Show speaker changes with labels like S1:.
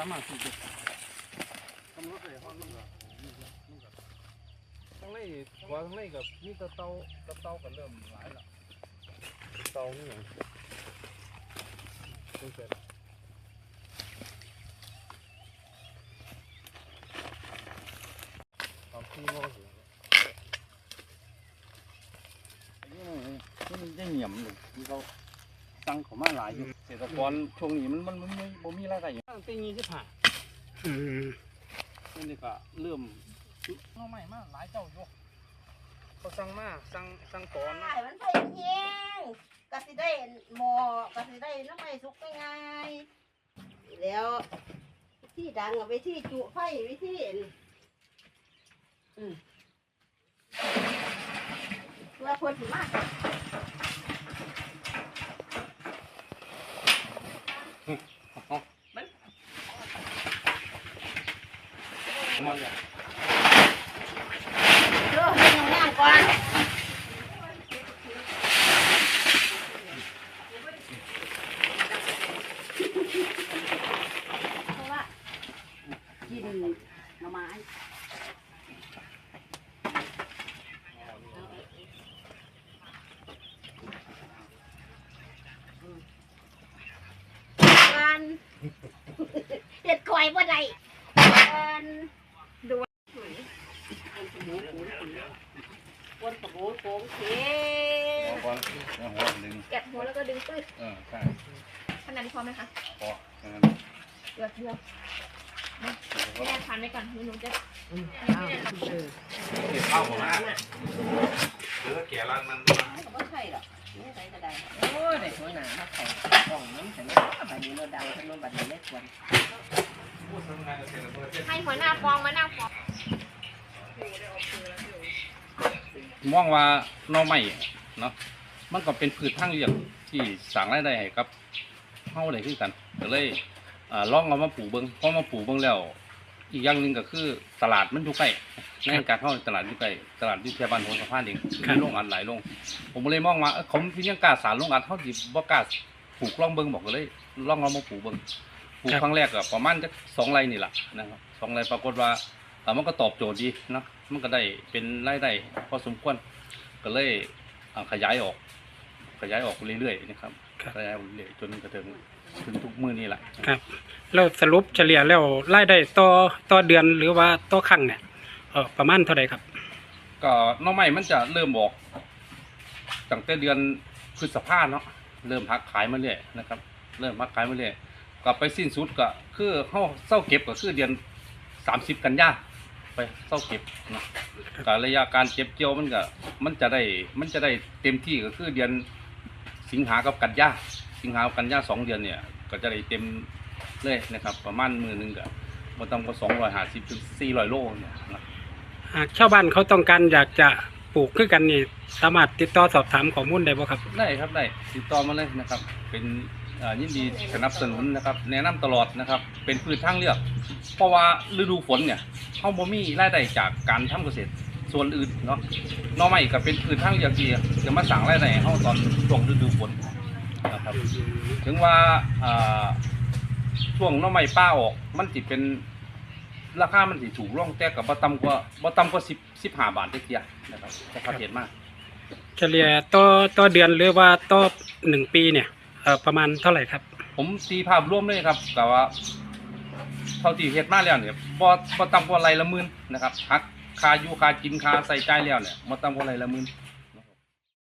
S1: ามารถที่จะกำหนดได้ฮอดมันก็มันก็มันก็ทั้งในกว่าทั้งในกับมี แตะเตาแตะเตาก็เริ่มหลายละเตานี่หยังจังซี่เอาที่โม่สิ
S2: นี่มันได้เหนียมเลยที่เขาตั้งเขามาหลายอยู่เกษตรกรช่วงนี้มันมันมันไม่บ่มีรายได้อยู่
S1: ตั้งแต่ยี่สิบห้า
S3: อืม
S1: นี่ก็เริ่มเอาใหม่มาหลายเจ้าอยู่เขาสั่งมาสั่งสั่งตอนมา
S4: ใช่มันไฟแห้งก็สิได้หมอก็สิได้น้ำไม่สุกง่ายๆแล้ววิธีดังกับวิธีจุไฟวิธีอืมเพื่อคนสิมาก เด้อให้น้องย่าง ก่อนเพราะว่ากินหน่อไม้กันเด็ดคอยบ่ได้กันดูหุยคนสมูขุนขุน คนสมูโค้งเข็
S2: หัวบอลหัวดึง
S4: แกะหัวแล้วก็ดึงปื้ด
S2: เออใช่
S4: ขนาดนี้พอไหมคะ
S2: พอแค่นั้น
S4: เดือดเดือดแม่ทานไว้ก่อนหนูจะ
S2: เก็บข้าวผมนะหรือแก่ร้านมัน
S4: ไม่ใช่หรอกไม่ใช่ก็ได้
S5: โอ้ยได้หัวหน้ามาของกล่องน้ำแต่ไม่บัดนี้เราดังทั้งนั้นบัดนี้เล็กกว่า
S4: ให้หัวหน้าฟองมานั่งฟอง
S2: มองว่าหน่อไม้เนาะมันก็เป็นพืชทางเลือกที่สร้างรายได้ให้กับเฮาได้คือกันก็เลยอ่าลองเอามาปลูกเบิ่งพอมาปลูกเบิ่งแล้ว อีกอย่างหนึ่งก็คือตลาดมันอยู่ใกล้ในการเข้าตลาดอยู่ใกล้ตลาดอยู่แถวบ้านหัวสะพานเองมีโรงงานหลายโรงผมก็เลยมองว่าเอ้อเขาพี่ยังกล้าสารโรงงานเท่าที่บ่กล้าปลูกลองเบิ่งบอกก็เลยลองเอามาปลูกเบิ่งปลูกครั้งแรกก็ประมาณจักสองไร่นี่แหละนะครับสองไร่ปรากฏว่า เอ่อมันก็ตอบโจทย์ดีเนาะมันก็ได้เป็นรายได้พอสมควรก็เลยอ่าขยายออก ขยายออกเรื่อยๆนะครับ ขยายออกเรื่อยๆจนกระทั่งถึงทุกมื้อนี้แหละ
S3: ครับแล้วสรุปเฉลี่ยแล้วรายได้ต่อต่อเดือนหรือว่าต่อครั้งเนี่ยเออประมาณเท่าไหร่ครับ
S2: ก็หน้องใหม่มันจะเริ่มออกตั้งแต่เดือนพฤษภาเนาะเริ่มพักขายมาเรื่อยนะครับ เริ่มพักขายมาเรื่อยกลับไปสิ้นสุดก็คือเข้าเศร้าเก็บก็คือเดือนสามสิบกันยา ไปเศร้าเก็บเนาะก็ระยะการเก็บเกี่ยวมันก็มันจะได้มันจะได้เต็มที่ก็คือเดือนสิงหากับกันยาสิงหากับกันยาสองเดือนเนี่ย ก็จะได้เต็มเลยนะครับ ประมาณมือหนึงก็บ่ต้องก็สองร้อยห้าสิบถึงสี่ร้อยโลเนี่ยนะ
S3: หากชาวบ้านเขาต้องการอยากจะปลูกคือกันนี่สามารถติดต่อสอบถามข้อมูลได้บ่ครับ
S2: ได้ครับได้ติดต่อมาเลยนะครับ เป็นเอ่อยินดีสนับสนุนนะครับ แนะนำตลอดนะครับ เป็นพืชทางเลือก เพราะว่าฤดูฝนเนี่ย เขาบ่มีรายได้จากการทำเกษตรส่วนอื่นเนาะหนอไม้ก็เป็นพืชทางเลือกที่จะมาสั่งรายได้ให้เขาตอนช่วงฤดูฝนนะครับ ถึงว่าอ่าช่วงหน้อไม้ป้าออก มันสิเป็นราคามันสิถูกลงแต่กับบ่ต่ำกว่าบ่ต่ำกว่า10 15บาทจักเที่ยนะครับจะพัดเห็นมาก
S3: เฉลี่ยต่อต่อเดือนหรือว่าต่อหนึ่งปีเนี่ยเออประมาณเท่าไหร่ครับ
S2: ผมตีภาพร่วมเลยครับแต่ว่า เท่าที่เฮ็ดมาแล้วเนี่ยบ่บ่ต่ำกว่าไรละหมื่นนะครับหักค่าอยู่ค่ากินค่าใส่ใจายแล้วเนี่ยบ่ต่ำกว่าไรละหมื่น